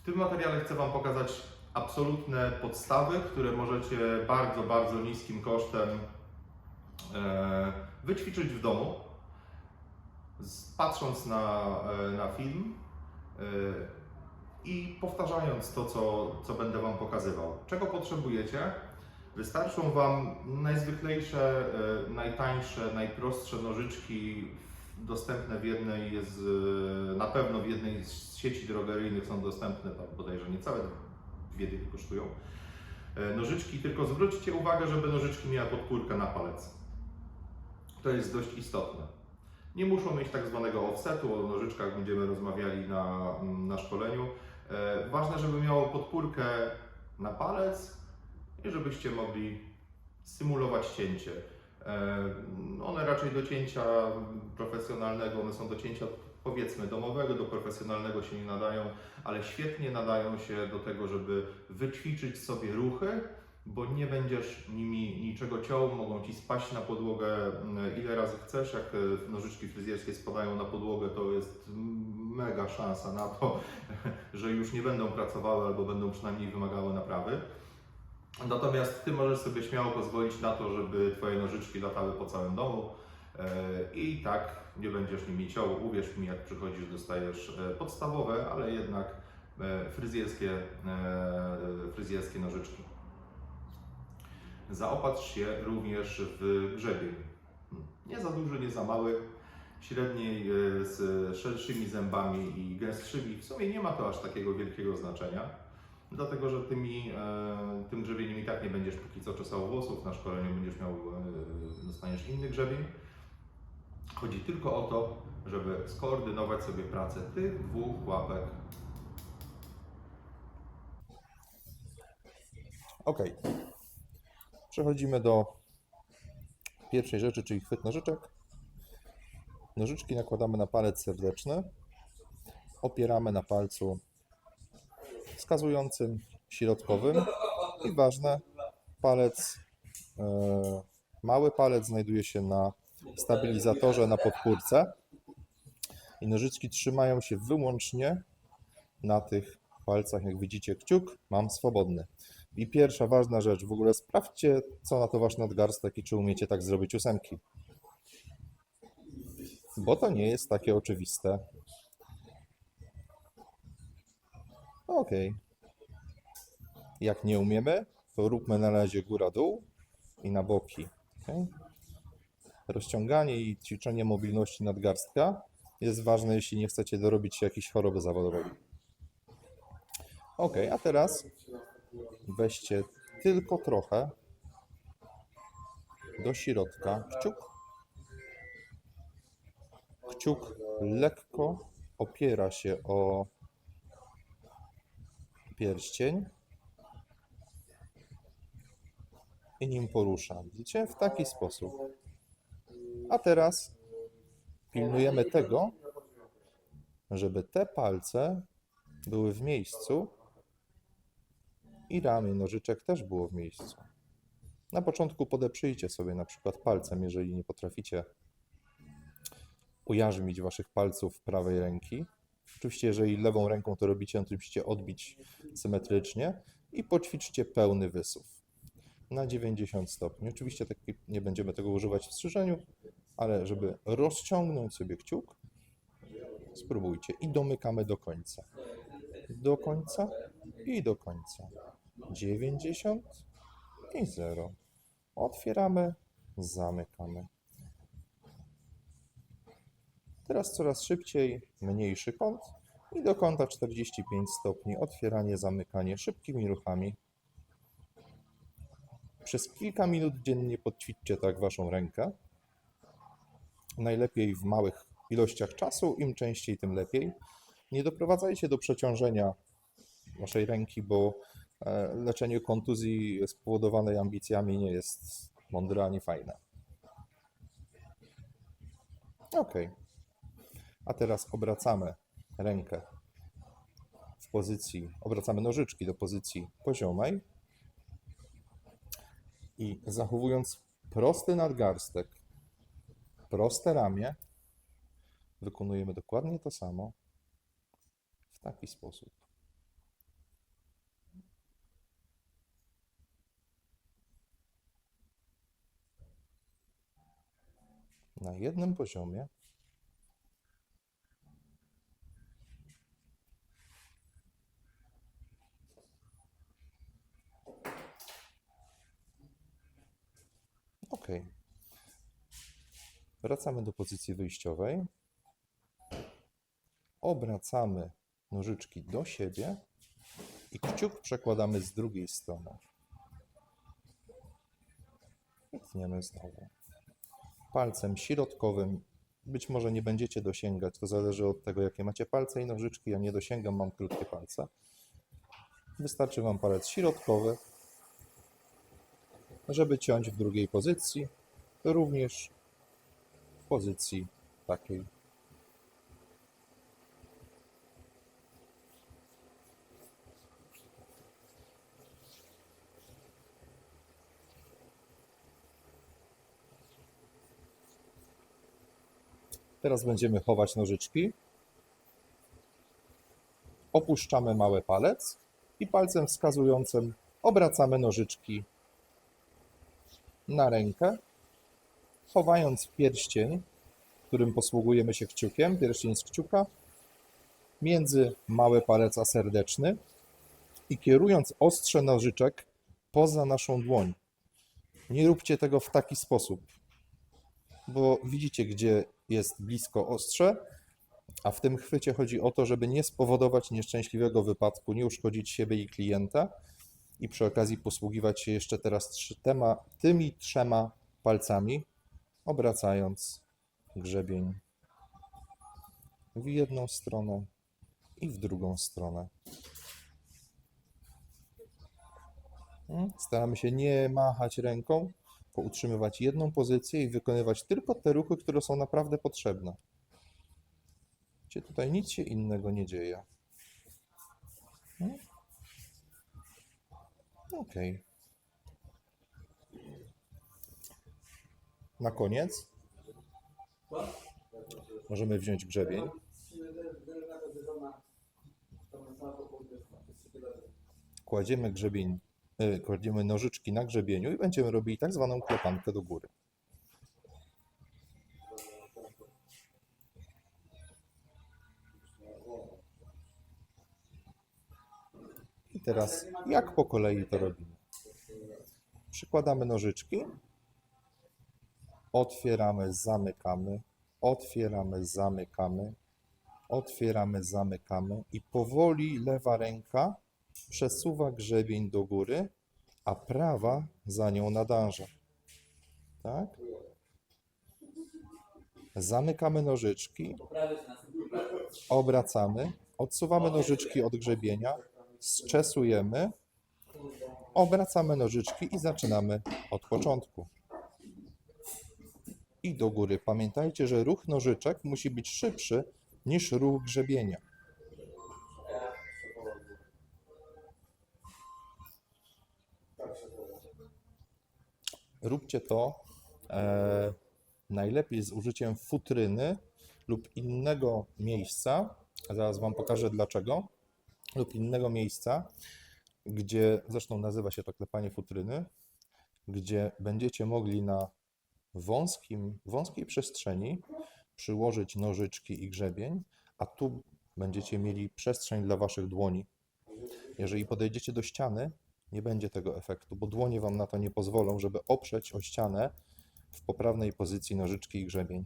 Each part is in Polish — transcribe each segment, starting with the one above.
W tym materiale chcę Wam pokazać absolutne podstawy, które możecie bardzo, bardzo niskim kosztem e, wyćwiczyć w domu, patrząc na, e, na film e, i powtarzając to, co, co będę Wam pokazywał. Czego potrzebujecie? Wystarczą Wam najzwyklejsze, najtańsze, najprostsze nożyczki dostępne w jednej z, na pewno w jednej z sieci drogeryjnych są dostępne, tam bodajże niecałe dwie dychy kosztują. E, Nożyczki, tylko zwróćcie uwagę, żeby nożyczki miały podpórkę na palec. To jest dość istotne. Nie muszą mieć tak zwanego offsetu, o nożyczkach będziemy rozmawiali na, na szkoleniu. E, Ważne, żeby miało podpórkę na palec i żebyście mogli symulować cięcie. E, One raczej do cięcia profesjonalnego, one są do cięcia powiedzmy domowego, do profesjonalnego się nie nadają, ale świetnie nadają się do tego, żeby wyćwiczyć sobie ruchy, bo nie będziesz nimi niczego ciął, mogą Ci spaść na podłogę mm, ile razy chcesz, jak e, nożyczki fryzjerskie spadają na podłogę, to jest mega szansa na to, że już nie będą pracowały albo będą przynajmniej wymagały naprawy. Natomiast Ty możesz sobie śmiało pozwolić na to, żeby Twoje nożyczki latały po całym domu e, i tak nie będziesz nimi ciął. Uwierz mi, jak przychodzisz, dostajesz e, podstawowe, ale jednak e, fryzjerskie, fryzjerskie nożyczki. Zaopatrz się również w grzebień. Nie za duży, nie za mały, średniej z szerszymi zębami i gęstszymi. W sumie nie ma to aż takiego wielkiego znaczenia. Dlatego, że tymi, e, tym grzebieniem i tak nie będziesz póki co czesał włosów, na szkoleniu będziesz miał, e, dostaniesz inny grzebień. Chodzi tylko o to, żeby skoordynować sobie pracę tych dwóch łapek. Ok. Przechodzimy do pierwszej rzeczy, czyli chwyt nożyczek. Nożyczki nakładamy na palec serdeczny. Opieramy na palcu wskazującym, środkowym i ważne, palec, e, mały palec znajduje się na stabilizatorze na podpórce i nożyczki trzymają się wyłącznie na tych palcach, jak widzicie, kciuk mam swobodny. I pierwsza ważna rzecz, w ogóle sprawdźcie, co na to wasz nadgarstek i czy umiecie tak zrobić ósemki. Bo to nie jest takie oczywiste. Ok. Jak nie umiemy, to róbmy na razie góra-dół i na boki. ok? Rozciąganie i ćwiczenie mobilności nadgarstka jest ważne, jeśli nie chcecie dorobić się jakiejś choroby zawodowej. Ok, a teraz weźcie tylko trochę do środka kciuk. Kciuk lekko opiera się o pierścień i nim porusza. Widzicie? W taki sposób. A teraz pilnujemy tego, żeby te palce były w miejscu i ramię nożyczek też było w miejscu. Na początku podeprzyjcie sobie na przykład palcem, jeżeli nie potraficie ujarzmić waszych palców prawej ręki. Oczywiście, jeżeli lewą ręką to robicie, to musicie odbić symetrycznie i poćwiczcie pełny wysuw na 90 stopni. Oczywiście tak nie będziemy tego używać w strzyżeniu, ale żeby rozciągnąć sobie kciuk, spróbujcie i domykamy do końca. Do końca i do końca. 90 i 0. Otwieramy, zamykamy. Teraz coraz szybciej, mniejszy kąt i do kąta 45 stopni. Otwieranie, zamykanie szybkimi ruchami. Przez kilka minut dziennie podćwiczcie tak waszą rękę. Najlepiej w małych ilościach czasu, im częściej, tym lepiej. Nie doprowadzajcie do przeciążenia waszej ręki, bo e, leczenie kontuzji spowodowanej ambicjami nie jest mądre ani fajne. Ok. A teraz obracamy rękę w pozycji, obracamy nożyczki do pozycji poziomej i zachowując prosty nadgarstek, proste ramię, wykonujemy dokładnie to samo w taki sposób. Na jednym poziomie Wracamy do pozycji wyjściowej. Obracamy nożyczki do siebie i kciuk przekładamy z drugiej strony. I tniemy znowu. Palcem środkowym, być może nie będziecie dosięgać, to zależy od tego, jakie macie palce i nożyczki. Ja nie dosięgam, mam krótkie palce. Wystarczy Wam palec środkowy, żeby ciąć w drugiej pozycji, również pozycji takiej. Teraz będziemy chować nożyczki. Opuszczamy mały palec i palcem wskazującym obracamy nożyczki na rękę, chowając pierścień, którym posługujemy się kciukiem, pierścień z kciuka, między mały palec a serdeczny i kierując ostrze nożyczek poza naszą dłoń. Nie róbcie tego w taki sposób, bo widzicie, gdzie jest blisko ostrze, a w tym chwycie chodzi o to, żeby nie spowodować nieszczęśliwego wypadku, nie uszkodzić siebie i klienta i przy okazji posługiwać się jeszcze teraz tymi trzema palcami, obracając grzebień w jedną stronę i w drugą stronę. Mm, Staramy się nie machać ręką, tylko utrzymywać jedną pozycję i wykonywać tylko te ruchy, które są naprawdę potrzebne. Gdzie tutaj nic się innego nie dzieje. Mm. Ok. Na koniec możemy wziąć grzebień. Kładziemy grzebień, e, kładziemy nożyczki na grzebieniu i będziemy robili tak zwaną klepankę do góry. I teraz jak po kolei to robimy? Przykładamy nożyczki, otwieramy, zamykamy, otwieramy, zamykamy, otwieramy, zamykamy. I powoli lewa ręka przesuwa grzebień do góry, a prawa za nią nadąża. Tak? Zamykamy nożyczki, obracamy, odsuwamy nożyczki od grzebienia, sczesujemy, obracamy nożyczki i zaczynamy od początku. I do góry. Pamiętajcie, że ruch nożyczek musi być szybszy niż ruch grzebienia. Róbcie to e, najlepiej z użyciem futryny lub innego miejsca. Zaraz Wam pokażę dlaczego. Lub innego miejsca, gdzie zresztą nazywa się to klepanie futryny, gdzie będziecie mogli na wąskim, wąskiej przestrzeni przyłożyć nożyczki i grzebień, a tu będziecie mieli przestrzeń dla Waszych dłoni. Jeżeli podejdziecie do ściany, nie będzie tego efektu, bo dłonie Wam na to nie pozwolą, żeby oprzeć o ścianę w poprawnej pozycji nożyczki i grzebień.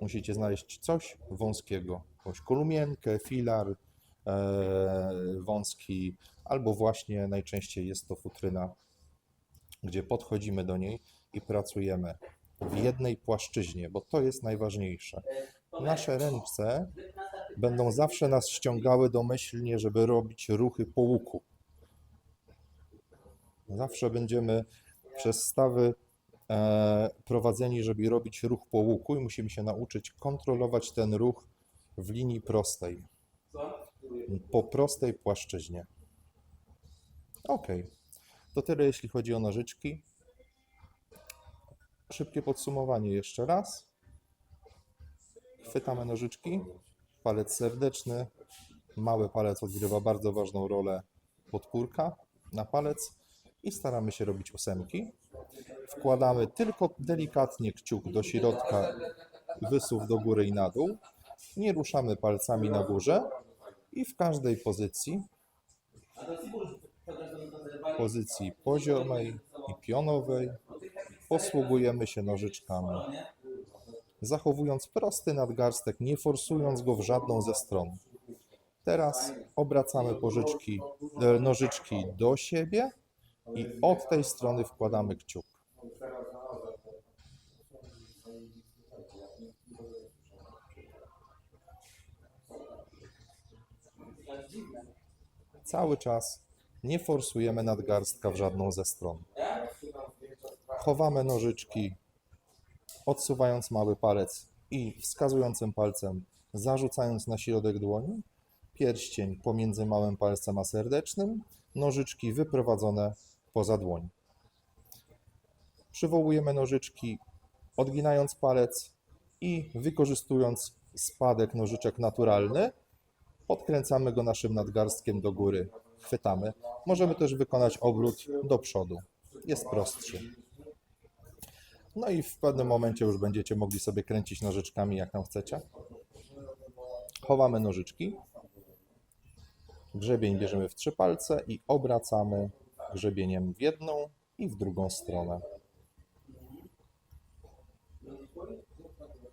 Musicie znaleźć coś wąskiego, jakąś kolumienkę, filar e, wąski, albo właśnie najczęściej jest to futryna, gdzie podchodzimy do niej i pracujemy w jednej płaszczyźnie, bo to jest najważniejsze. Nasze ręce będą zawsze nas ściągały domyślnie, żeby robić ruchy po łuku. Zawsze będziemy przez stawy e, prowadzeni, żeby robić ruch po łuku i musimy się nauczyć kontrolować ten ruch w linii prostej. Po prostej płaszczyźnie. Ok. To tyle, jeśli chodzi o nożyczki. Szybkie podsumowanie jeszcze raz. Chwytamy nożyczki. Palec serdeczny. Mały palec odgrywa bardzo ważną rolę podpórka na palec i staramy się robić ósemki. Wkładamy tylko delikatnie kciuk do środka, wysuw do góry i na dół. Nie ruszamy palcami na górze i w każdej pozycji, pozycji poziomej i pionowej, posługujemy się nożyczkami. Zachowując prosty nadgarstek, nie forsując go w żadną ze stron. Teraz obracamy pożyczki, e, nożyczki do siebie i od tej strony wkładamy kciuk. Cały czas nie forsujemy nadgarstka w żadną ze stron. Chowamy nożyczki, odsuwając mały palec i wskazującym palcem zarzucając na środek dłoni, pierścień pomiędzy małym palcem a serdecznym, nożyczki wyprowadzone poza dłoń. Przywołujemy nożyczki, odginając palec i wykorzystując spadek nożyczek naturalny, podkręcamy go naszym nadgarstkiem do góry, chwytamy. Możemy też wykonać obrót do przodu. Jest prostszy. No i w pewnym momencie już będziecie mogli sobie kręcić nożyczkami jak tam chcecie. Chowamy nożyczki. Grzebień bierzemy w trzy palce i obracamy grzebieniem w jedną i w drugą stronę.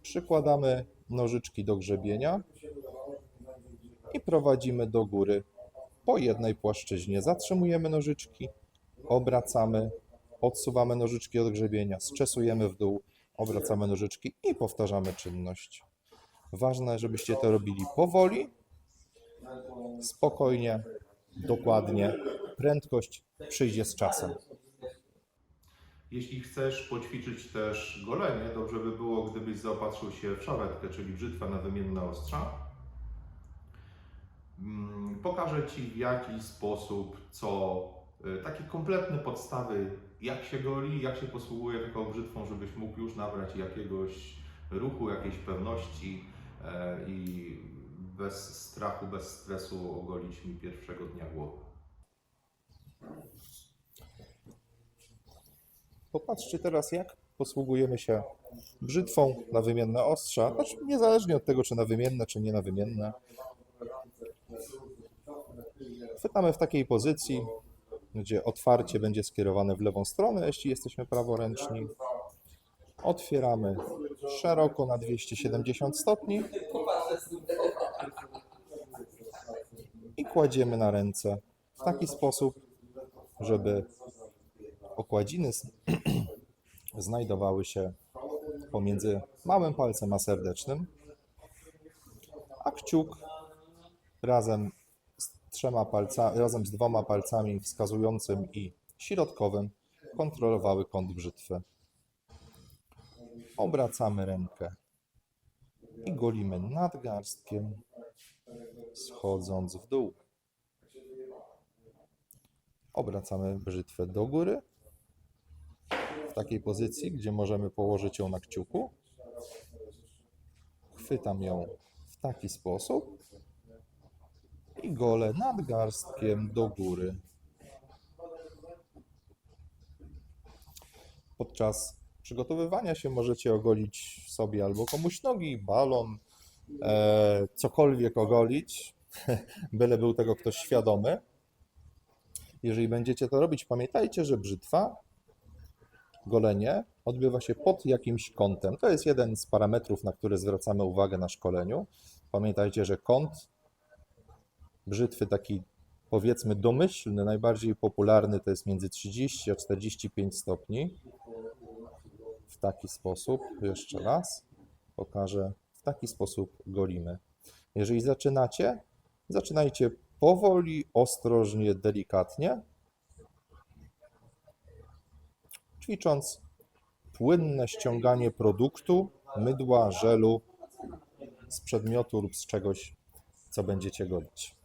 Przykładamy nożyczki do grzebienia i prowadzimy do góry po jednej płaszczyźnie. Zatrzymujemy nożyczki, obracamy, odsuwamy nożyczki od grzebienia, zczesujemy w dół, obracamy nożyczki i powtarzamy czynność. Ważne, żebyście to robili powoli, spokojnie, dokładnie. Prędkość przyjdzie z czasem. Jeśli chcesz poćwiczyć też golenie, dobrze by było, gdybyś zaopatrzył się w szawetkę, czyli brzytwę na wymienne ostrza. Mm, Pokażę Ci w jaki sposób, co y, takie kompletne podstawy, jak się goli, jak się posługuje taką brzytwą, żebyś mógł już nabrać jakiegoś ruchu, jakiejś pewności e, i bez strachu, bez stresu ogolić mi pierwszego dnia głowy. Popatrzcie teraz, jak posługujemy się brzytwą na wymienne ostrza, znaczy niezależnie od tego, czy na wymienne, czy nie na wymienne. Chwytamy w takiej pozycji, gdzie otwarcie będzie skierowane w lewą stronę, jeśli jesteśmy praworęczni. Otwieramy szeroko na 270 stopni i kładziemy na ręce w taki sposób, żeby okładziny znajdowały się pomiędzy małym palcem a serdecznym, a kciuk razem trzema palcami, razem z dwoma palcami wskazującym i środkowym kontrolowały kąt brzytwy. Obracamy rękę i golimy nadgarstkiem, schodząc w dół. Obracamy brzytwę do góry w takiej pozycji, gdzie możemy położyć ją na kciuku. Chwytam ją w taki sposób i golę nadgarstkiem do góry. Podczas przygotowywania się możecie ogolić sobie albo komuś nogi, balon, e, cokolwiek ogolić, byle był tego ktoś świadomy. Jeżeli będziecie to robić, pamiętajcie, że brzytwa, golenie odbywa się pod jakimś kątem. To jest jeden z parametrów, na które zwracamy uwagę na szkoleniu. Pamiętajcie, że kąt brzytwy taki powiedzmy domyślny, najbardziej popularny to jest między 30 a 45 stopni. W taki sposób, jeszcze raz pokażę, w taki sposób golimy. Jeżeli zaczynacie, zaczynajcie powoli, ostrożnie, delikatnie, ćwicząc płynne ściąganie produktu, mydła, żelu z przedmiotu lub z czegoś, co będziecie golić.